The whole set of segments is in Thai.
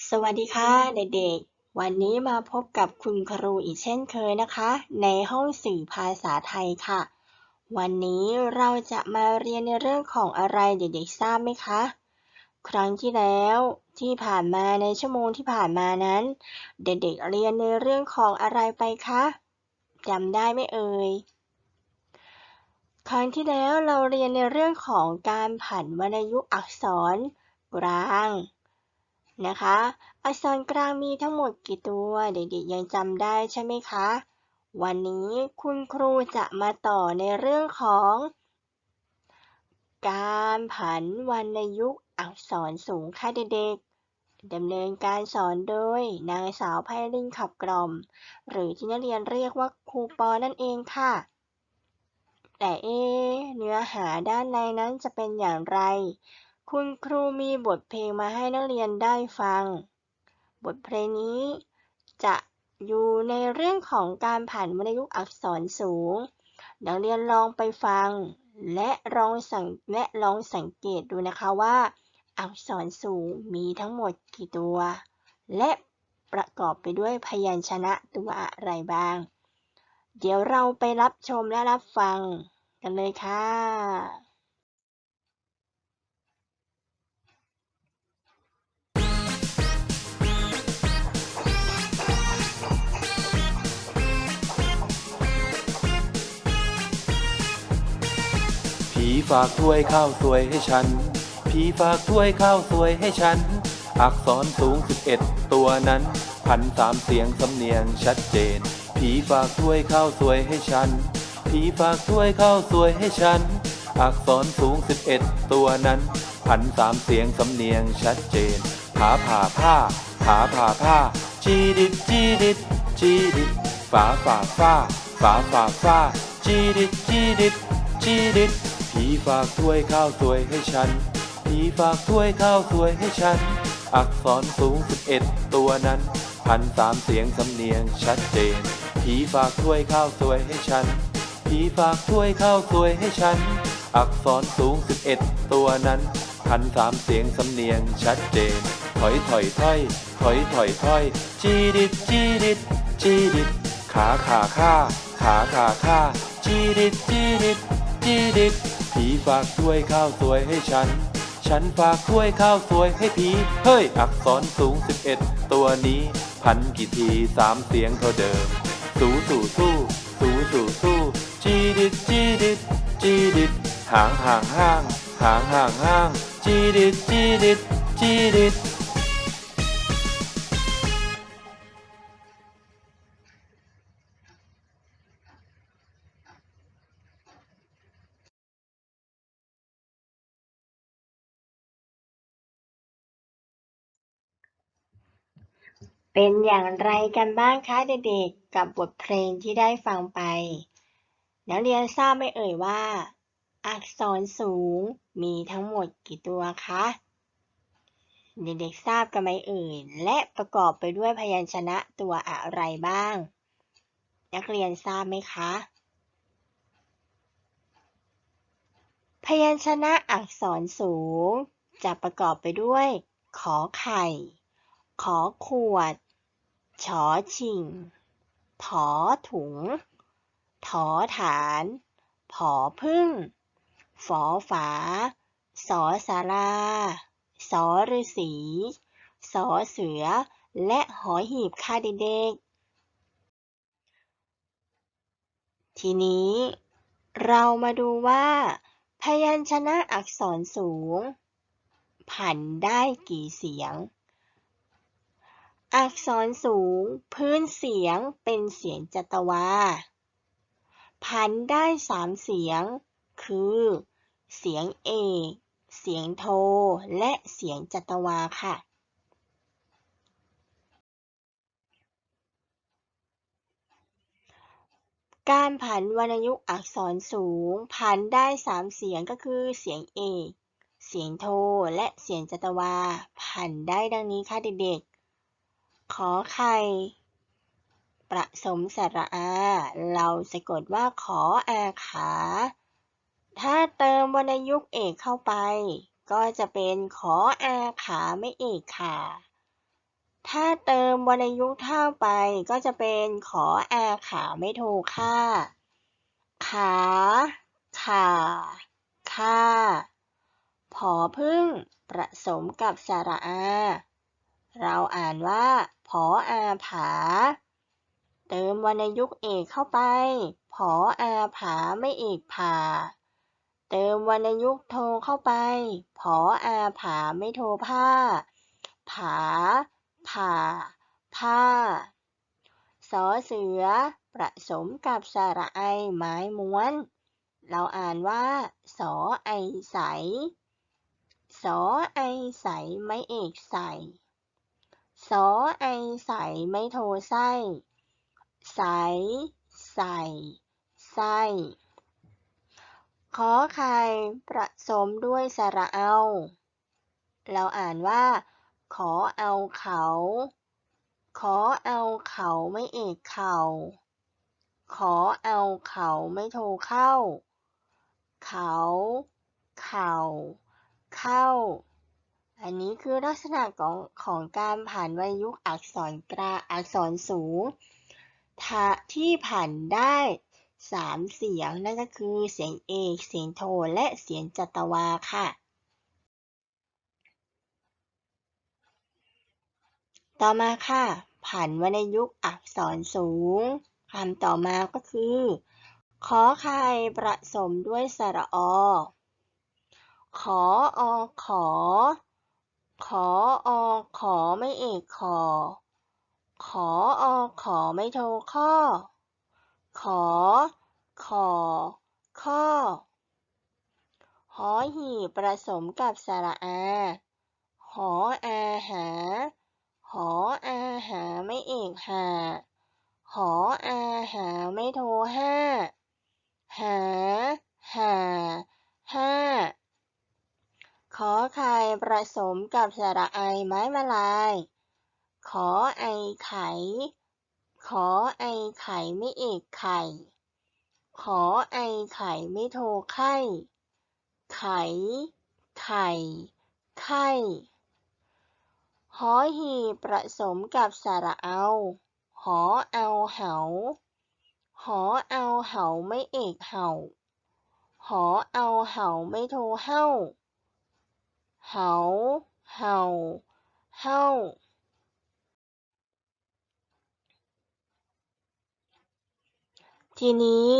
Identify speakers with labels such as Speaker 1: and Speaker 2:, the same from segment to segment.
Speaker 1: สวัสดีค่ะเด็กๆ วันนี้มาพบกับคุณครูอีกเช่นเคยนะคะ ในห้องสื่อภาษาไทยค่ะ วันนี้เราจะมาเรียนในเรื่องของอะไรเด็กๆทราบไหมคะ ครั้งที่แล้วที่ผ่านมาในชั่วโมงที่ผ่านมานั้น เด็กๆเรียนในเรื่องของอะไรไปคะจำได้ไหมเอ่ยครั้งที่แล้วเราเรียนในเรื่องของการผันวรรณยุกต์อักษรกลาง นะคะ อักษรกลางมีทั้งหมดกี่ตัว เด็กๆยังจำได้ใช่ไหมคะ วันนี้คุณครูจะมาต่อในเรื่องของ การผันวรรณยุกต์อักษรสูงค่ะเด็กๆดำเนินการสอนโดยนางสาวไพรินขับกล่อม หรือที่นักเรียนเรียกว่าครูปอนั่นเองค่ะ แต่เอะเนื้อหาด้านในนั้นจะเป็นอย่างไร คุณครูมีบทเพลงมาให้นักเรียนได้ฟัง บทเพลงนี้ จะอยู่ในเรื่องของการผ่านวรรณยุกต์อักษรสูง นักเรียนลองไปฟัง และลองสังและลองสังเกตดูนะคะว่า อักษรสูงมีทั้งหมดกี่ตัว และประกอบไปด้วยพยัญชนะตัวอะไรบ้าง เดี๋ยวเราไปรับชมและรับฟังกันเลยค่ะ
Speaker 2: ฝากถ้วยข้าวสวยให้ฉัน ผีฝากถ้วยข้าวสวยให้ฉัน อักษรสูง11ตัวนั้นพันสามเสียงสำเนียงชัดเจน ผีฝากถ้วยข้าวสวยให้ฉัน ผีฝากถ้วยข้าวสวยให้ฉัน อักษรสูง11ตัวนั้นพันสามเสียงสำเนียงชัดเจน ผาผ่าผ้า ผาผ่าผ้า จีดิดจีดิดจีดิดฝาฝ่าฟ้าฝาฝ่าฟ้าจีดิดจีดิดจีดิด ผีฝากถ้วยข้าวสวยให้ฉันผีฝากถ้วยข้าวสวยให้ฉัน อักษรสูง11ตัวนั้น พันสามเสียงสำเนียงชัดเจน ผีฝากถ้วยข้าวสวยให้ฉันผีฝากถ้วยข้าวสวยให้ฉัน อักษรสูง11ตัวนั้น พันสามเสียงสำเนียงชัดเจน ถอยถอยถอยถอยถอยถอยจีดิดจีดิดจีดิดขาขาข้าขาขาข้าจีดิดจีดิดจีดิด ผีฝากถ้วยข้าวสวยให้ฉัน ฉันฝากถ้วยข้าวสวยให้ผีเฮ้ย อักษรสูง 11 ตัวนี้ พันกี่ทีสามเสียงเท่าเดิม สู้สู้สู้สู้สู้สู้จีดิดจีดิดจีดิดห่างห่างห่างห่างห่างห่างจีดิดจีดิดจีดิด
Speaker 1: เป็นอย่างไรกันบ้างคะเด็กๆ กับบทเพลงที่ได้ฟังไป นักเรียนทราบไหมเอ่ยว่า อักษรสูงมีทั้งหมดกี่ตัวคะ เด็กๆทราบกันไหมเอ่ย และประกอบไปด้วยพยัญชนะตัวอะไรบ้าง นักเรียนทราบไหมคะ พยัญชนะอักษรสูง จะประกอบไปด้วย ขอไข่ ขอขวดชอชิง ถอถุง ถอฐาน ผอพึ่ง ฝอฝา สอสาราสอฤาษีสอเสือ และหอหีบค่ะเด็กๆ ทีนี้ เรามาดูว่า พยัญชนะอักษรสูง ผันได้กี่เสียง อักษรสูง พื้นเสียงเป็นเสียงจัตวาพันได้สามเสียง คือ เสียงเอกเสียงโท และเสียงจัตวาค่ะ การผันวรรณยุกต์อักษรสูง ผันได้สามเสียงก็คือ เสียงเอกเสียงโท และเสียงจัตวา ผันได้ดังนี้ค่ะเด็กๆ ขอไข่ประสมสระอา เราสะกดว่าขออาขา ถ้าเติมวรรณยุกต์เอกเข้าไป ก็จะเป็นขออาขาไม่เอกค่ะถ้าเติมวรรณยุกต์เท่าไป ก็จะเป็นขออาขาไม่โทค่า ขา ขาค่า ผอพึ่งผสมกับสระอา เราอ่านว่า ผออาผา เติมวรรณยุกต์เอกเข้าไป ผออาผาไม่เอกผา เติมวรรณยุกต์โทเข้าไป ผออาผาไม่โทผ้า ผา ผ่า ผ้า สอเสือผสมกับสระไอไม้ม้วน เราอ่านว่า สอไอใส สอไอใสไม่เอกใส สอไอใส่ไม่โทไส้ใสใส่ไส้ขอไข่ผสมด้วยสระเอา เราอ่านว่า ขอเอาเขา ขอเอาเขาไม่เอกเขา ขอเอาเขาไม่โทเข้า เขา เขา เข้า อันนี้คือลักษณะของของการผ่านวรรณยุกอักษรกลางอักษรสูงท,ที่ผ่านได้สามเสียงนั่นก็คือเสียงเอกเสียงโทและเสียงจัตวาค่ะ ต่อมาค่ะผ่านวรรณยุกต์อักษรสูงคำต่อมาก็คือขอไข่ผสมด้วยสระอ ขออขอ ขออขอไม่เอกขอ ขออขอไม่โทข้อ ขอ ขอ ข้อ หอหีผสมกับสระอา หออาหา หออาหาไม่เอกหา หออาหาไม่โทห้า หา หา ห้า ขอไข่ผสมกับสระไอไม้มาลาย ขอไอไข่ ขอไอไข่ไม่เอกไข่ ขอไอไข่ไม่โทไข่ไข่ ไข่ ไข่หอหีผสมกับสระเอา หอเอาเหา หอเอาเหาไม่เอกเหา หอเอาเหาไม่โทเห้า เหาเห่าเห้าทีนี้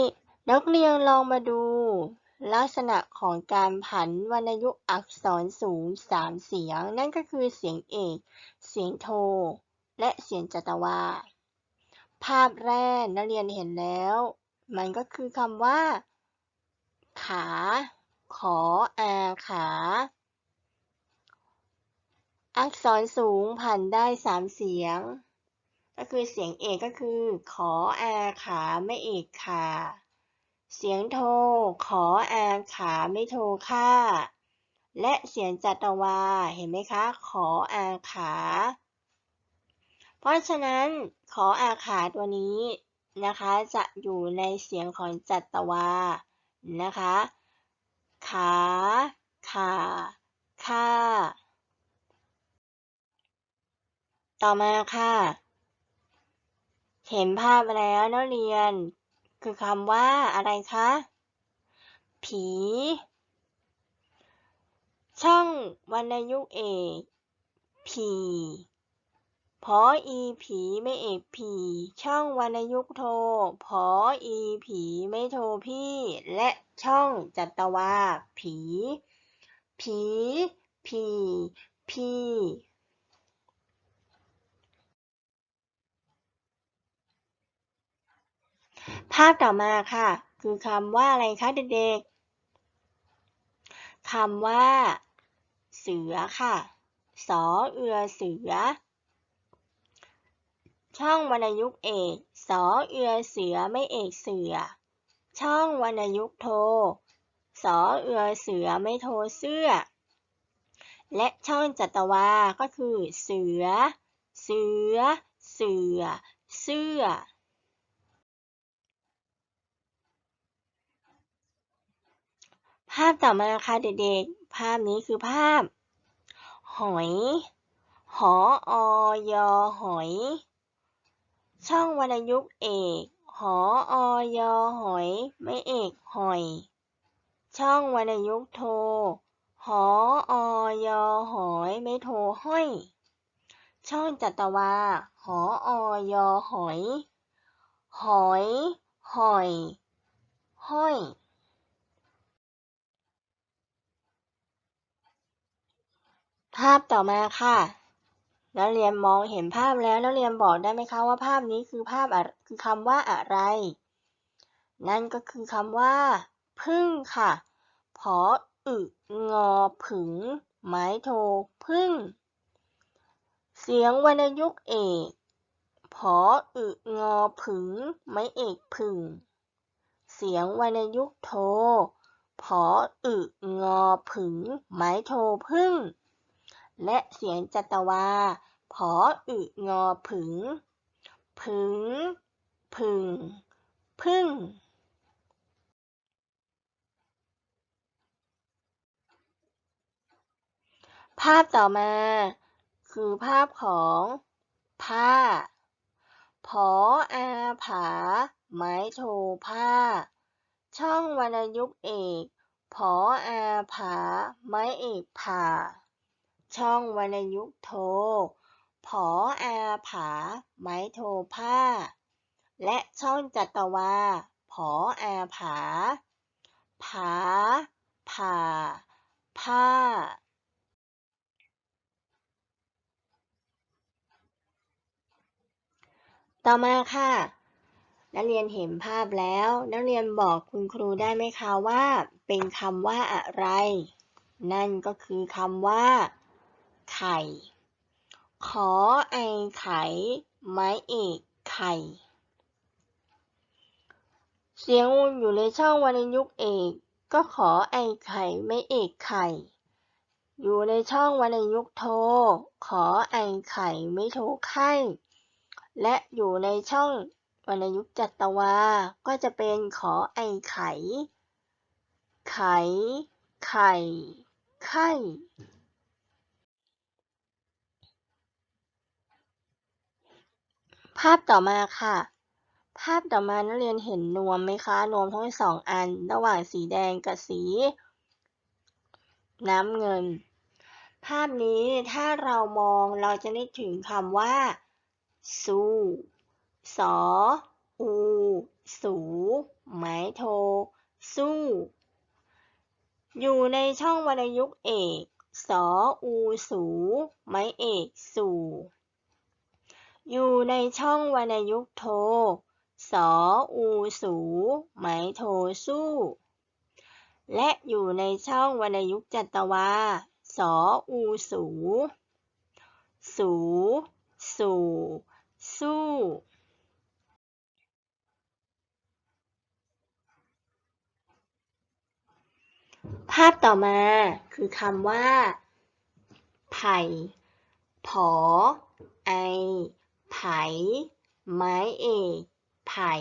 Speaker 1: นักเรียนลองมาดู ลักษณะของการผันวรรณยุกต์อักษรสูงสามเสียง นั่นก็คือเสียงเอก เสียงโท และเสียงจัตวา ภาพแรกนักเรียนเห็นแล้ว มันก็คือคำว่า ขา ขออาขา อักษรสูงผ่านได้สามเสียง ก็คือเสียงเอกก็คือ ขออาขาไม่เอกขา เสียงโท ขออาขาไม่โทค่า และเสียงจัตวา เห็นไหมคะ ขออาขา เพราะฉะนั้นขออาขาตัวนี้นะคะ จะอยู่ในเสียงของจัตวา นะคะ ขา ขา ค่า ต่อมาค่ะ เห็นภาพแล้วนักเรียน คือคำว่าอะไรคะ ผี ช่องวรรณยุกเอกผีพออีผีไม่เอกผี ช่องวรรณยุกโทพออีผีไม่โทพี่ และช่องจัตวาผี ผีพีพี่ ภาพต่อมาค่ะ คือคำว่าอะไรคะเด็กๆคำว่า เสือค่ะสอเอือเสือ ช่องวรรณยุกต์เอกสอเอือเสือไม่เอกเสือ ช่องวรรณยุกต์โทสอเอือเสือไม่โทเสื้อ และช่องจัตวา ก็คือ เสือ เสือ เสือ เสื้อ ภาพต่อมาค่ะเด็กๆ ภาพนี้คือภาพ หอย หออยอหอย ช่องวรรณยุกต์เอกหออยอหอย ไม่เอกหอย ช่องวรรณยุกต์โท หออยอหอย ไม่โทห้อย ช่องจัตวา หออยอหอย หอย หอย ห้อย ภาพต่อมาค่ะ นักเรียนมองเห็นภาพแล้วนักเรียนบอกได้ไหมคะว่าภาพนี้คือภาพคือคำว่าอะไร นั่นก็คือคำว่า พึ่งค่ะพออึงอผึงไม้โทพึ่ง เสียงวรรณยุกเอกพออึงอผึงไม้เอกผึ่ง เสียงวรรณยุกโทพออึงอผึงไม้โทพึ่ง และเสียงจัตวาพออึงอผึง ผึง ผึ่งพึ่งภาพต่อมา คือภาพของผ้าพออาผา ไม้โทผ้า ช่องวรรณยุกต์เอกพออาผา ไม้เอกผ่า ช่องวรรณยุกโทพออาผา ไม้โทผ้า และช่องจัตวาพออาผา ผา ผ่า ผ้าต่อมาค่ะ นักเรียนเห็นภาพแล้ว นักเรียนบอกคุณครูได้ไหมคะว่า เป็นคำว่าอะไร นั่นก็คือคำว่า ไข่ ขอไอไข่ไม้เอกไข่ เสียงวนอยู่ในช่องวรรณยุกเอก ก็ขอไอไข่ไม่เอกไข่ อยู่ในช่องวรรณยุกโท ขอไอไข่ไม่โทไข่ และอยู่ในช่องวรรณยุกจัตวา ก็จะเป็นขอไอไข่ ไข่ ไข่ ไข่ ภาพต่อมาค่ะ ภาพต่อมานักเรียนเห็นนวมไหมคะ นวมทั้งสองอัน ระหว่างสีแดงกับสี น้ำเงิน ภาพนี้ถ้าเรามองเราจะนึกถึงคำว่า สูสออู สูไม้โท สู้ อยู่ในช่องวรรณยุกต์เอก สออู สู ไม้เอก สู่ อยู่ในช่องวรรณยุกต์โท สออูสูไม้โทสู้ และอยู่ในช่องวรรณยุกต์จัตวา สออูสู สู สู่ สู้ภาพต่อมาคือคำว่า ไผ่ ผอ ไอ ไผ่ไม้เอกไผ่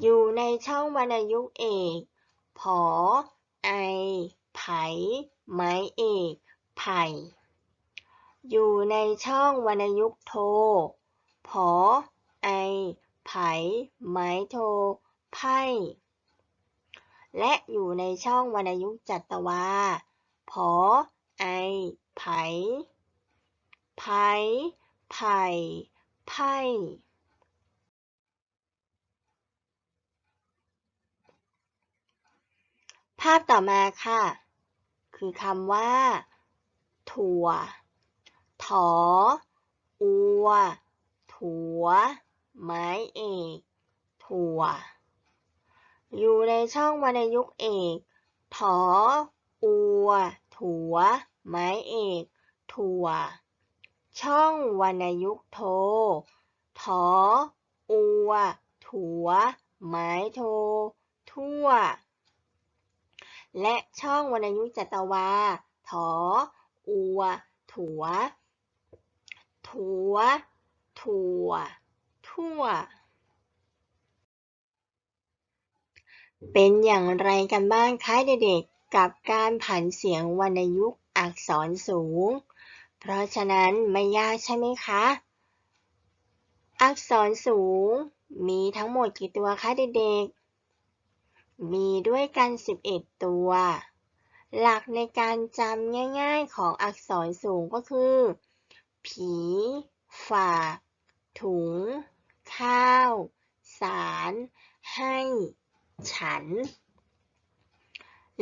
Speaker 1: อยู่ในช่องวรรณยุกต์เอก ผอ ไอ ไผ่ไม้เอก ไผ่อยู่ในช่องวรรณยุกต์โท ผอ ไอ ไผ่ไม้โท ไพ่ และอยู่ในช่องวรรณยุกต์จัตวา ผอ ไอ ไผ่ไผ่ ไผ่ ไพ่ภาพต่อมาค่ะ คือคำว่า ถั่ว ถอ อัว ถั่ว ไม้เอก ถั่ว อยู่ในช่องวรรณยุกต์เอก ถอ อัว ถั่ว ไม้เอก ถั่ว ช่องวรรณยุกโท ถอ อัว ถัวไม้โท ทั่ว และช่องวรรณยุกต์จัตวา ถอ อัว ถัว ถัว ถั่ว ทั่ว เป็นอย่างไรกันบ้างคะเด็กๆ กับการผันเสียงวรรณยุกอักษรสูง เพราะฉะนั้นไม่ยากใช่ไหมคะ อักษรสูง มีทั้งหมดกี่ตัวคะเด็กๆ มีด้วยกัน 11 ตัว หลักในการจำง่ายๆของอักษรสูงก็คือ ผี ฝาก ถุง ข้าว สาร ให้ ฉัน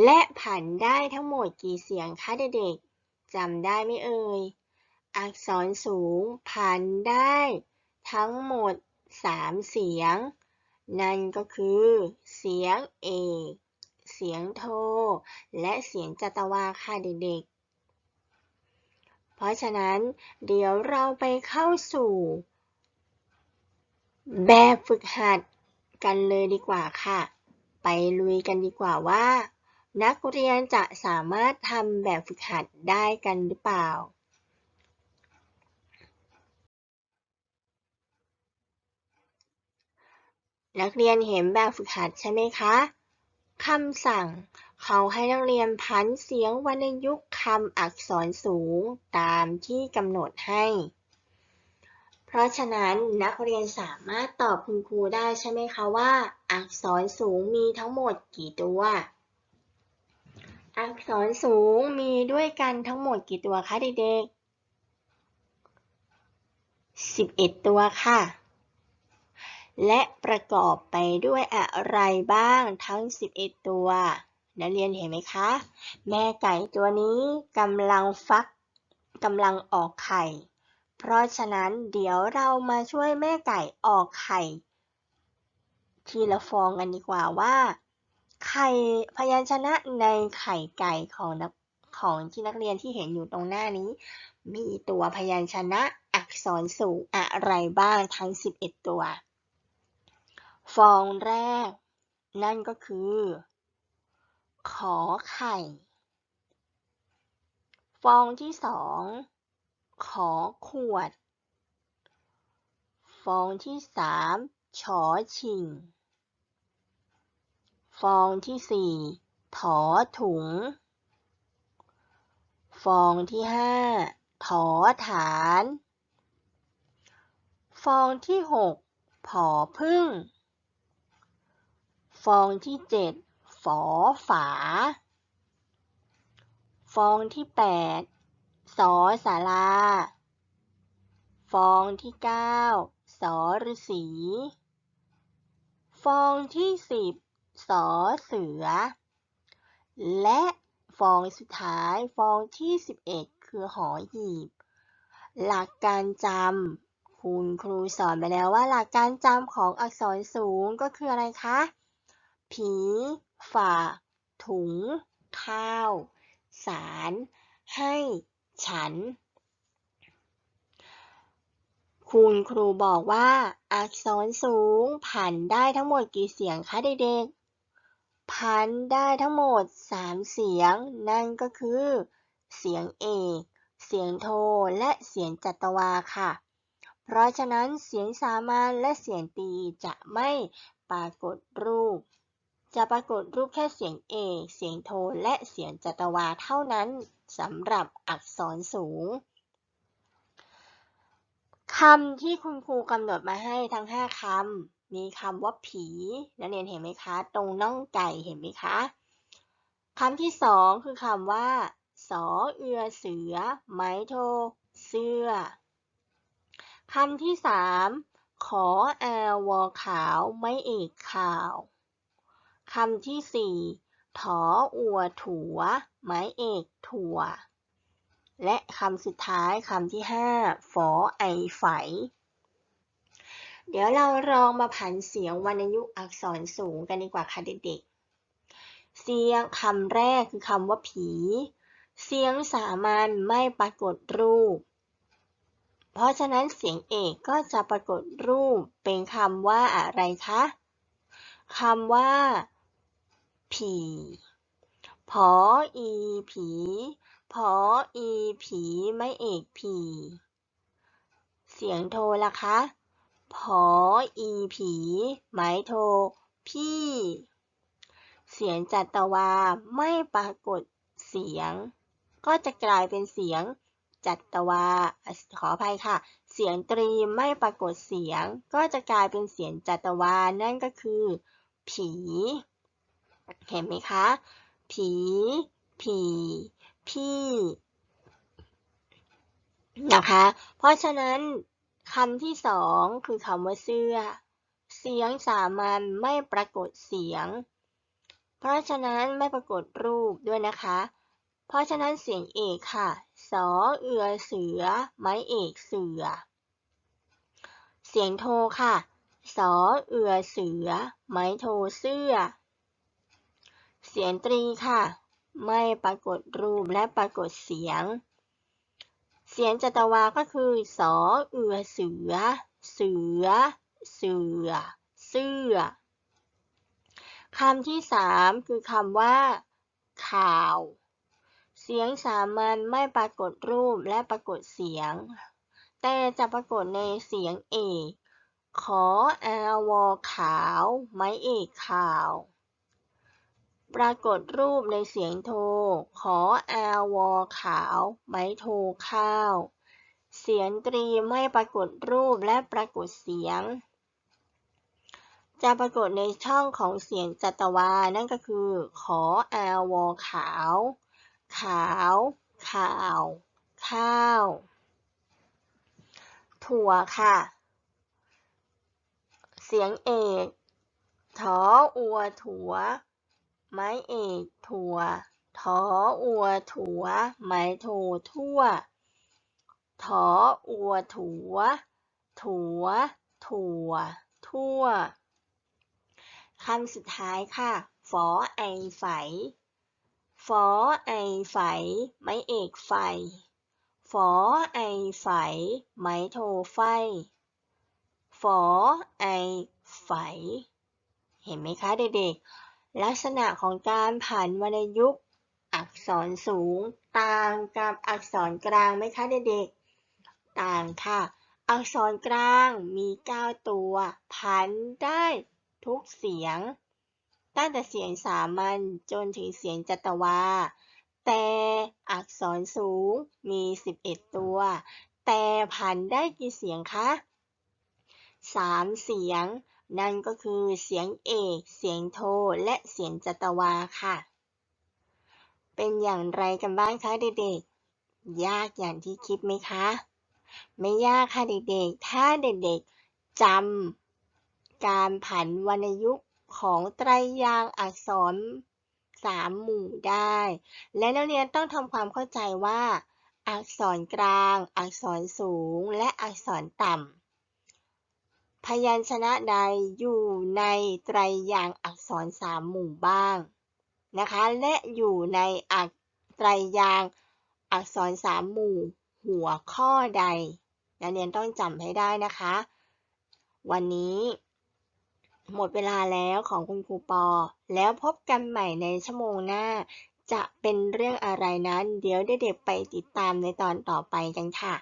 Speaker 1: และผันได้ทั้งหมดกี่เสียงคะเด็กๆ จำได้ไหมเอ่ย อักษรสูงผันได้ ทั้งหมด3เสียง นั่นก็คือ เสียงเอกเสียงโท และเสียงจัตวาค่ะเด็กๆ เพราะฉะนั้นเดี๋ยวเราไปเข้าสู่ แบบฝึกหัดกันเลยดีกว่าค่ะ ไปลุยกันดีกว่าว่า นักเรียนจะสามารถทำแบบฝึกหัดได้กันหรือเปล่านักเรียนเห็นแบบฝึกหัดใช่ไหมคะ คำสั่ง เขาให้นักเรียนพันเสียงวรรณยุกต์คำอักษรสูงตามที่กำหนดให้ เพราะฉะนั้นนักเรียนสามารถตอบคุณครูได้ใช่ไหมคะว่า อักษรสูงมีทั้งหมดกี่ตัว อักษรสูงมีด้วยกันทั้งหมดกี่ตัวคะเด็กๆ 11 ตัวค่ะ และประกอบไปด้วยอะไรบ้างทั้ง 11 ตัว นักเรียนเห็นไหมคะ แม่ไก่ตัวนี้กำลังฟักกำลังออกไข่ เพราะฉะนั้นเดี๋ยวเรามาช่วยแม่ไก่ออกไข่ ทีละฟองกันดีกว่าว่า ไข่พยัญชนะในไข่ไก่ของนักของที่นักเรียนที่เห็นอยู่ตรงหน้านี้ มีตัวพยัญชนะอักษรสูงอะไรบ้างทั้ง 11 ตัว ฟองแรก นั่นก็คือ ขอไข่ ฟองที่สองขอขวด ฟองที่สามชอชิง ฟองที่สี่ถอถุง ฟองที่ห้าถอฐาน ฟองที่หกผอพึ่ง ฟองที่เจ็ดฝอฝา ฟองที่แปดสอสารา ฟองที่เก้าสอฤษี ฟองที่สิบ สอเสือ และฟองสุดท้ายฟองที่ 11 คือหอหีบ หลักการจำคุณครูสอนไปแล้วว่าหลักการจำของอักษรสูงก็คืออะไรคะ ผีฝาถุง ข้าว สาร ให้ ฉัน คุณครูบอกว่าอักษรสูงผันได้ทั้งหมดกี่เสียงคะเด็กๆ พันได้ทั้งหมด 3 เสียง นั่นก็คือ เสียงเอก เสียงโท และเสียงจัตวาค่ะ เพราะฉะนั้นเสียงสามัญและเสียงตีจะไม่ปรากฏรูป จะปรากฏรูปแค่เสียงเอกเสียงโทและเสียงจัตวาเท่านั้นสำหรับอักษรสูงคำที่คุณครูกำหนดมาให้ทั้ง 5คำ มีคำว่าผีนักเรียนเห็นไหมคะ ตรงน่องไก่เห็นไหมคะคำที่สองคือคำว่าสอเอือเสือ ไม้โท เสื้อคำที่สามขอแอลวอขาวไม้เอกข่าวคำที่สี่ถออัวถัว ไม้เอกถั่ว และคำสุดท้ายคำที่ห้าฝอไอไฝ เดี๋ยวเราลองมาผันเสียงวรรณยุกต์อักษรสูงกันดีกว่าค่ะเด็กๆ เสียงคำแรกคือคำว่าผี เสียงสามัญไม่ปรากฏรูป เพราะฉะนั้นเสียงเอกก็จะปรากฏรูปเป็นคำว่าอะไรคะคำว่า ผีพออีผีพออีผี ไม่เอกผี เสียงโทล่ะคะ พออีผีไม้โท พี่ เสียงจัตวาไม่ปรากฏเสียง ก็จะกลายเป็นเสียงจัตวา ขออภัยค่ะ เสียงตรีไม่ปรากฏเสียง ก็จะกลายเป็นเสียงจัตวา นั่นก็คือ ผี เห็นไหมคะ ผี ผี พี่ นะคะ เพราะฉะนั้น คำที่สองคือคำว่าเสื้อ เสียงสามัญไม่ปรากฏเสียง เพราะฉะนั้นไม่ปรากฏรูปด้วยนะคะ เพราะฉะนั้นเสียงเอกค่ะ สอเอือเสือ ไม้เอกเสือ เสียงโทค่ะ สอเอือเสือ ไม้โทเสื้อ เสียงตรีค่ะ ไม่ปรากฏรูปและปรากฏเสียง เสียงจัตวาก็คือสอเอือเสือ เสือ เสือ เสื้อคำที่สามคือคำว่า ข่าว เสียงสามัญไม่ปรากฏรูปและปรากฏเสียง แต่จะปรากฏในเสียงเอก ขออาวอขาว ไม้เอกข่าว ปรากฏรูปในเสียงโทร ขออาวอขาว ไม้โทข้าว เสียงตรีไม่ปรากฏรูปและปรากฏเสียง จะปรากฏในช่องของเสียงจัตวา นั่นก็คือ ขออาวอขาว ขาว ข่าว ข้าว ถั่วค่ะ เสียงเอกถออัว ถั่ว ไม้เอกถั่ว ถออัวถั่ว ไม้โททั่ว ถออัวถั่ว ถั่ว ถั่ว ทั่ว คำสุดท้ายค่ะ ฝอไอไฝ ฝอไอไฝ ไม้เอกไฟ ฝอไอไฝ ไม้โทไฟ ฝอไอไฝ เห็นไหมคะเด็กๆ ลักษณะของการผ่านวรรณยุกต์อักษรสูง ต่างกับอักษรกลางไหมคะเด็กๆ ต่างค่ะ อักษรกลางมี 9 ตัว ผันได้ทุกเสียง ตั้งแต่เสียงสามัญจนถึงเสียงจัตวา แต่อักษรสูงมี 11 ตัว แต่ผันได้กี่เสียงคะ 3 เสียง นั่นก็คือเสียงเอก เสียงโท และเสียงจัตวาค่ะ เป็นอย่างไรกันบ้างคะเด็กๆ ยากอย่างที่คิดไหมคะ ไม่ยากค่ะเด็กๆ ถ้าเด็กๆจำการผันวรรณยุกต์ของไตรยางค์อักษรสามหมู่ได้ และนักเรียนต้องทำความเข้าใจว่า อักษรกลาง อักษรสูง และอักษรต่ำ พยัญชนะใดอยู่ในไตรยางค์อักษรสามหมู่บ้างนะคะ และอยู่ในอักไตรยางค์อักษรสามหมู่ หัวข้อใด นักเรียนต้องจำให้ได้นะคะ วันนี้ หมดเวลาแล้วของคุณครูปอ แล้วพบกันใหม่ในชั่วโมงหน้า จะเป็นเรื่องอะไรนั้น เดี๋ยวเด็กๆไปติดตามในตอนต่อไปกันค่ะ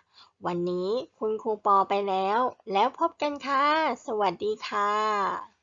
Speaker 1: วันนี้คุณครูปอไปแล้ว แล้วพบกันค่ะ สวัสดีค่ะ